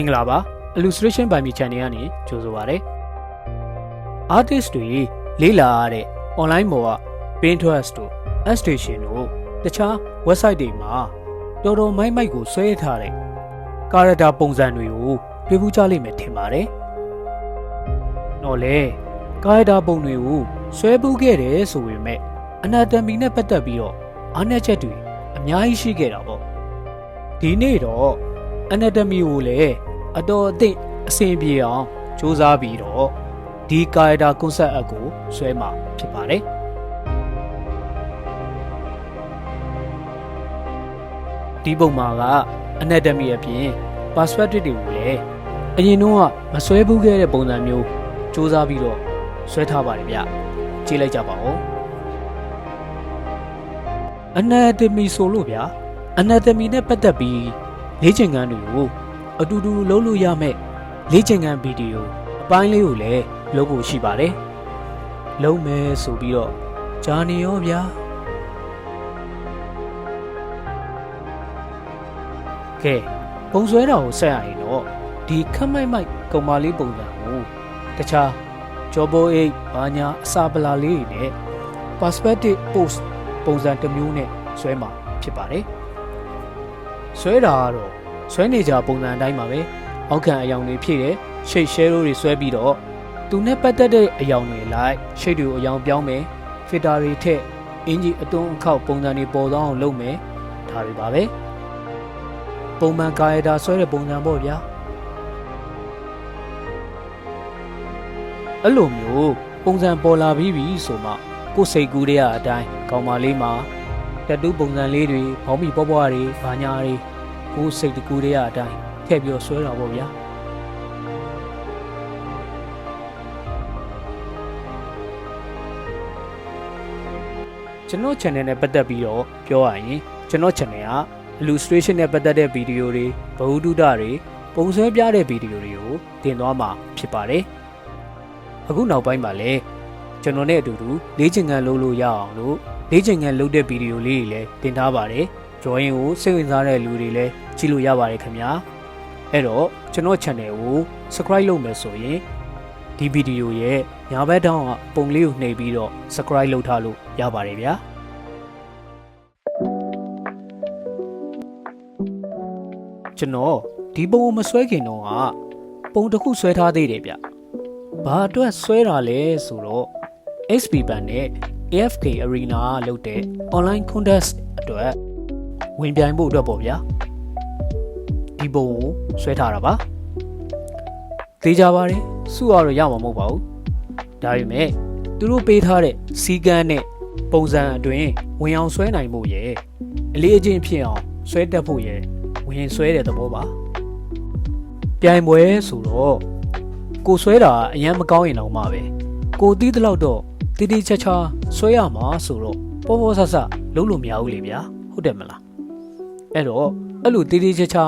င်္ဂလာပါ illustration by me channel ကနေကြိုဆိုပါရစေ artist တွေလေးလာရတဲ့ online ပေါ်က Pinterest တို့ Station တို့တခြား website တွေမှာတော်တော်မိုက်မိုက်ကိုဆွဲထားတဲ့ character ပုံစံတွေကိုတွေ့ဘူးကြလိမ့်မယ်ထင်ပါတယ်။တော့လေ character ပုံတွေကိုဆွဲပူးခဲ့တယ်ဆိုပေမဲ့ anatomy နဲ့ပတ်သက်ပြီးတော့အားနည်းချက်တွေအများကြီးရှိခဲ့တာပေါ့။ဒီနေ့တော့ anatomy ကိုလည်း အတော်အသင့်အဆင်ပြေအောင်စူးစမ်းပြီးတော့ဒီ character concept အကိုဆွဲမှာဖြစ်ပါတယ်ဒီပုံမှာက anatomy အပြင် perspective တွေကိုလည်းအရင်တော့မဆွဲဘူးခဲ့တဲ့ပုံစံမျိုးစူးစမ်းပြီးတော့ဆွဲထားပါတယ်ဗျကြည့်လိုက်ကြပါဦး anatomy ဆိုလို့ဗျာ anatomy နဲ့ပတ်သက်ပြီးလေ့ကျင့်ခန်းတွေကို အတူတူလုပ်လို့ရမယ့်လေ့ကျင့်ခန်းဗီဒီယိုအပိုင်းလေးကိုလည်းလုပ်ဖို့ရှိပါတယ်။လုံးမယ်ဆိုပြီးတော့ဂျာနေရောဗျာ။ကဲပုံဆွဲတာကိုဆက်ရရင်တော့ဒီခက်မိုက်မိုက်ကောင်မလေးပုံစံကိုတခြားဂျော်ဘိုအိတ်ဘာညာအစာပလာလေးတွေနဲ့ perspective post ပုံစံတစ်မျိုးနဲ့ဆွဲမှာဖြစ်ပါတယ်။ဆွဲတာကတော့ ဆွဲနေကြပုံစံအတိုင်းပါပဲ။အောက်ခံအယောင်တွေဖြည့်တယ်။ရှိတ် share တွေဆွဲပြီးတော့သူနဲ့ပတ်သက်တဲ့အယောင်တွေလိုက်ရှိတ်တွေကိုအယောင်ပြောင်းမယ်။ filter တွေထည့်အင်ဂျီအသွင်အခောက်ပုံစံတွေပေါ်သွားအောင်လုပ်မယ်။ဒါတွေပါပဲ။ပုံမှန်ကာယတာဆွဲတဲ့ပုံစံပေါ့ဗျာ။အဲ့လိုမျိုးပုံစံပေါ်လာပြီးပြီဆိုမှကိုယ်စိတ်ကူးတွေကအတိုင်းကောင်မလေးမှာတတူးပုံစံလေးတွေဘောင်းမီပွားပွားတွေဘာညာတွေ ကိုယ်စိတ်တကူတွေကအတိုင်းထည့်ပြီးတော့ဆွဲတာပေါ့ဗျာကျွန်တော် channel နဲ့ပတ်သက်ပြီးတော့ပြောရရင်ကျွန်တော် channel က illustration နဲ့ပတ်သက်တဲ့ဗီဒီယိုတွေဗဟုသုတတွေပုံဆွဲပြတဲ့ဗီဒီယိုတွေကိုတင်သွားမှာဖြစ်ပါတယ်အခုနောက်ပိုင်းမှာလည်းကျွန်တော်နဲ့အတူတူလေ့ကျင့်ခန်းလုပ်လို့ရအောင်လို့လေ့ကျင့်ခန်းလုပ်တဲ့ဗီဒီယိုလေးတွေလည်းတင်ထားပါတယ်။ drawing ကိုစိတ်ဝင်စားတဲ့လူတွေလည်းကြည့်လို့ရပါတယ်ခင်ဗျာ။အဲ့တော့ကျွန်တော် channel ကို subscribe လုပ်မယ်ဆိုရင်ဒီဗီဒီယိုရဲ့ညာဘက်တောင်းကပုံလေးကိုနှိပ်ပြီးတော့ subscribe လုပ်ထားလို့ရပါတယ်ဗျာ။ကျွန်တော်ဒီပုံကိုမဆွဲခင်တော့ကပုံတစ်ခုဆွဲထားသေးတယ်ဗျ။ဘာအတွက်ဆွဲတာလဲဆိုတော့ XP Band နဲ့ AFK Arena လုပ်တဲ့ online contest အတွက် ဝင်ပြိုင်ဖို့အတွက်ပေါ့ဗျာဒီပုံကိုဆွဲထားတာပါသေးကြပါတယ်စုရတော့ရမှာမဟုတ်ပါဘူးဒါပေမဲ့သူတို့ပေးထားတဲ့စီကန်းနဲ့ပုံစံအတွင်းဝင်အောင်ဆွဲနိုင်ဖို့ရယ်အလေးအကျင့်ဖြစ်အောင်ဆွဲတက်ဖို့ရယ်ဝင်ဆွဲတဲ့သဘောပါပြိုင်ပွဲဆိုတော့ကိုဆွဲတာအရင်မကောင်းရင်တော့မှပဲကိုတီးတဲ့လောက်တော့တီတီချာချာဆွဲရမှာဆိုတော့ပေါ်ပေါ်ဆဆလုံးလို့မရဘူးလေဗျာဟုတ်တယ်မလား အဲ့တော့အဲ့လိုတီတီချာချာ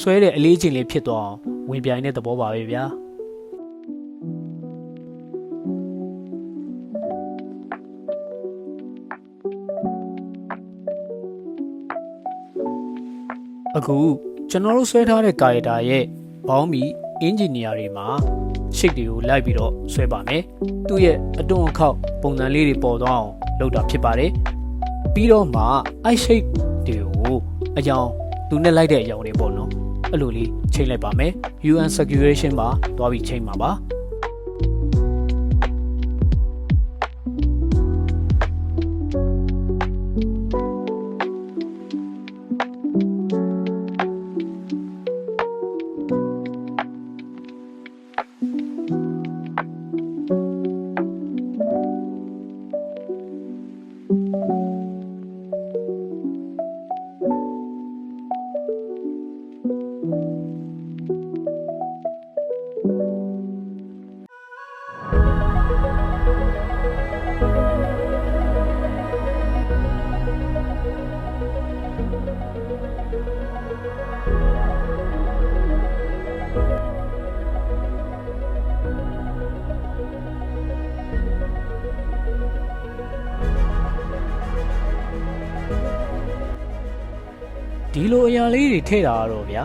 ဆွဲတဲ့အလေးချိန်လေးဖြစ်သွားအောင်ဝင်ပြိုင်တဲ့သဘောပါပဲဗျာအခုကျွန်တော်တို့ဆွဲထားတဲ့ကာယတာရဲ့ဘောင်းမီအင်ဂျင်နီယာတွေမှာရှိတ်တွေကိုလိုက်ပြီးတော့ဆွဲပါမယ်။သူ့ရဲ့အတွန်းအခောက်ပုံစံလေးတွေပေါ်သွားအောင်လုပ်တာဖြစ်ပါတယ်။ပြီးတော့မှအိုက်ရှိတ်တွေကို အကြောင်းသူနဲ့လိုက်တဲ့အကြောင်းတွေပေါ့နော်။အဲ့လိုလေးချိန်လိုက်ပါမယ်။ UN Circulation မှာတွားပြီးချိန်ပါပါ။ ဒီလိုအရာလေးတွေထည့်တာကတော့ဗျာ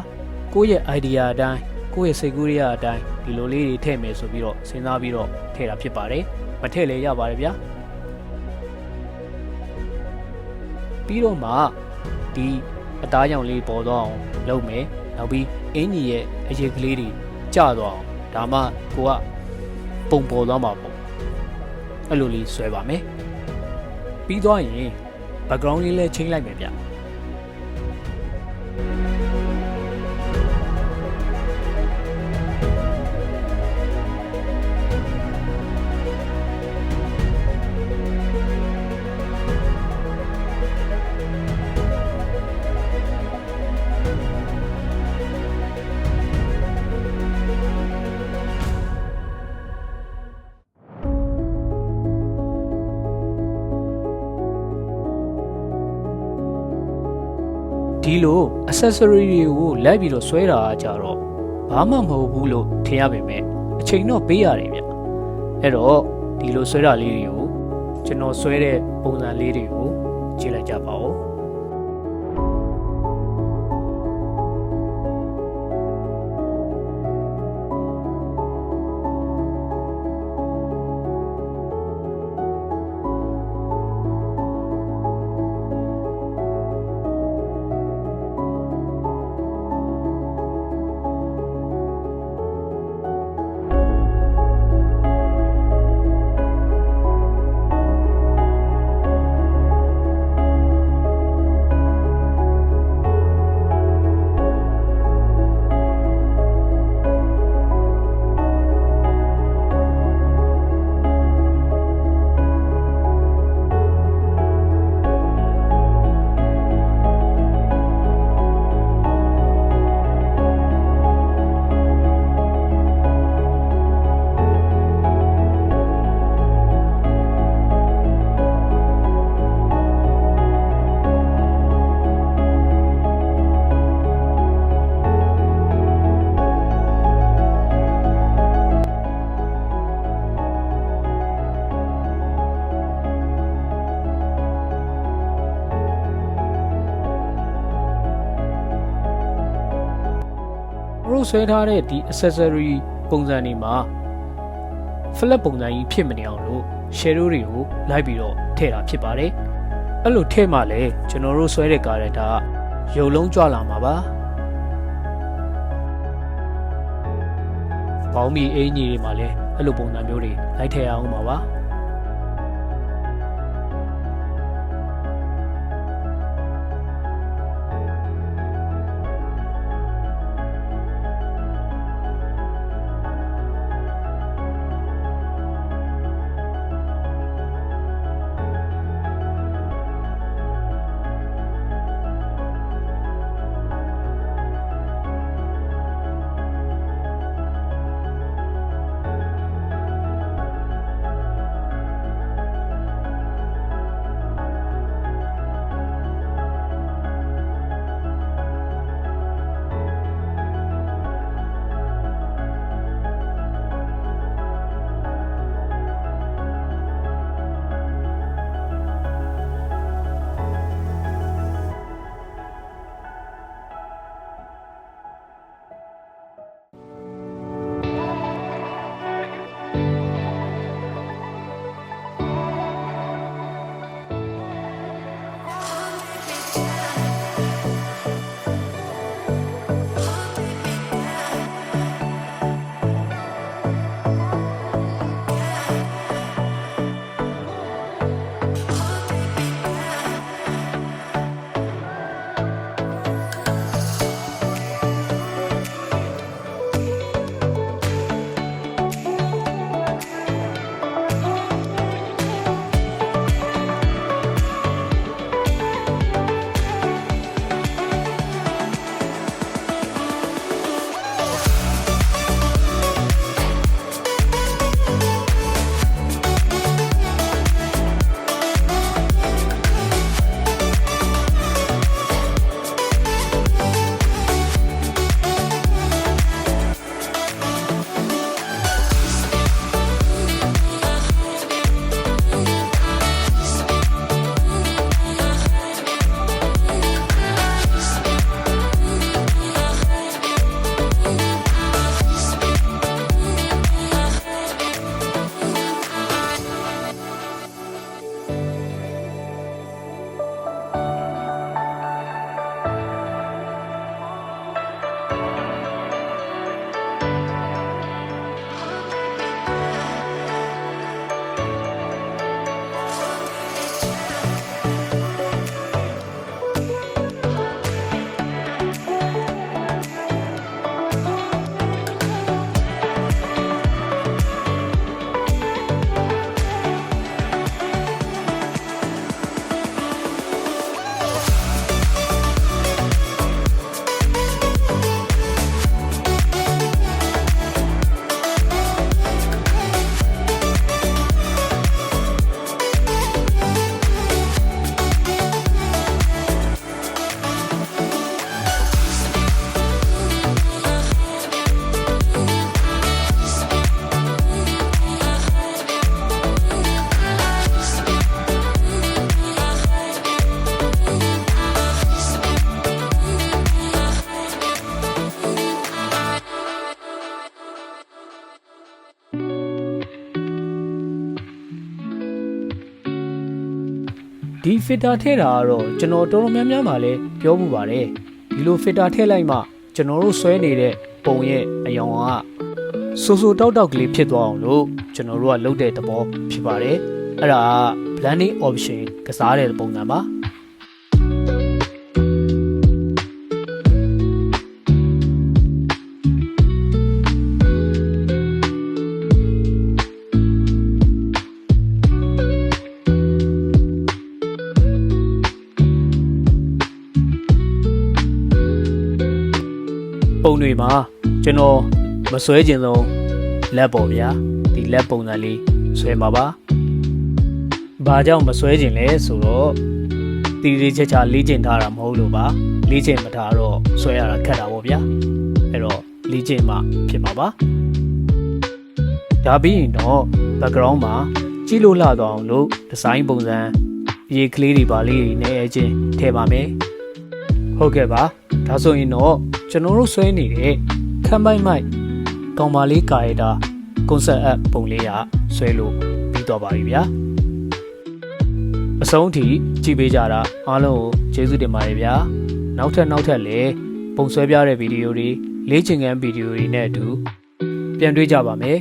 ကိုယ့်ရဲ့ idea အတိုင်းကိုယ့်ရဲ့စိတ်ကူးရအတိုင်းဒီလိုလေးတွေထည့်မယ်ဆိုပြီးတော့စဉ်းစားပြီးတော့ထည့်တာဖြစ်ပါတယ်မထည့်လည်းရပါတယ်ဗျာပြီးတော့မှဒီ အသားရောင်လေးပေါ်တော့အောင်လုပ်မယ်နောက်ပြီးအင်းကြီးရဲ့အရေးကလေးတွေကျသွားအောင်ဒါမှကိုကပုံပေါ်သွားမှာပေါ့အဲ့လိုလေးဆွဲပါမယ်ပြီးသွားရင် background လေးလည်းချိန်လိုက်မယ်ဗျ ဒီလို accessory တွေကိုလိုက်ပြီးတော့ဆွဲတာကကြတော့ဘာမှမဟုတ်ဘူးလို့ထင်ရပေမဲ့အချိန်တော့ပေးရတယ်ဗျအဲ့တော့ဒီလိုဆွဲတာလေးတွေကိုကျွန်တော်ဆွဲတဲ့ပုံစံလေးတွေကိုကြည့်လိုက်ကြပါဦး ဆွဲထားတဲ့ဒီ accessory ပုံစံတွေမှာ flat ပုံစံကြီးဖြစ်မနေအောင်လို့ shadow တွေကိုလိုက်ပြီးတော့ထည့်တာဖြစ်ပါတယ်အဲ့လိုထည့်မှလည်းကျွန်တော်တို့ဆွဲတဲ့ character ကရုပ်လုံးကြွလာမှာပါပေါင်းမီအင်ကြီးတွေမှာလည်းအဲ့လိုပုံစံမျိုးတွေလိုက်ထည့်အောင်ပါပါ ဒီ filter ထည့်တာကတော့ကျွန်တော်တော်တော်များများမှလည်းပြောမှုပါတယ်ဒီလို filter ထည့်လိုက်မှကျွန်တော်တို့ဆွဲနေတဲ့ပုံရဲ့အယောင်ကဆူဆူတောက်တောက်ကလေးဖြစ်သွားအောင်လို့ကျွန်တော်တို့ကလုပ်တဲ့သဘောဖြစ်ပါတယ်အဲ့ဒါက blending option ကစားတဲ့ပုံစံပါ တွေမှာကျွန်တော်မဆွဲခြင်းဆုံးလက်ပေါ်ဗျာဒီလက်ပုံစံလေးဆွဲမှာပါ။ဘာကြောင့်မဆွဲခြင်းလဲဆိုတော့တီတီချက်ချာလေ့ကျင့်ထားတာမဟုတ်လို့ပါလေ့ကျင့်မထားတော့ဆွဲရတာခက်တာပေါ့ဗျာအဲ့တော့လေ့ကျင့်မှဖြစ်မှာပါဒါပြီးရင်တော့ background မှာကြည့်လို့လှတော့အောင်လို့ဒီဇိုင်းပုံစံရေကလေးတွေပါလေးတွေနဲ့အချင်းထည့်ပါမယ်ဟုတ်ကဲ့ပါဒါဆိုရင်တော့ ကျွန်တော်တို့ဆွဲနေတဲ့ခံပိုက်မိုက်ကောင်ပါလေးကာရတာ concept app ပုံလေးရဆွဲလို့ပြီးတော့ပါပြီဗျာအဆုံးထိကြည့်ပေးကြတာအားလုံးကိုကျေးဇူးတင်ပါတယ်ဗျာနောက်ထပ်နောက်ထပ်လည်းပုံဆွဲပြတဲ့ဗီဒီယိုတွေလေ့ကျင့်ခန်းဗီဒီယိုတွေနဲ့အတူပြန်တွေ့ကြပါမယ်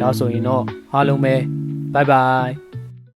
ဒါဆိုရင်တော့အားလုံးပဲ bye bye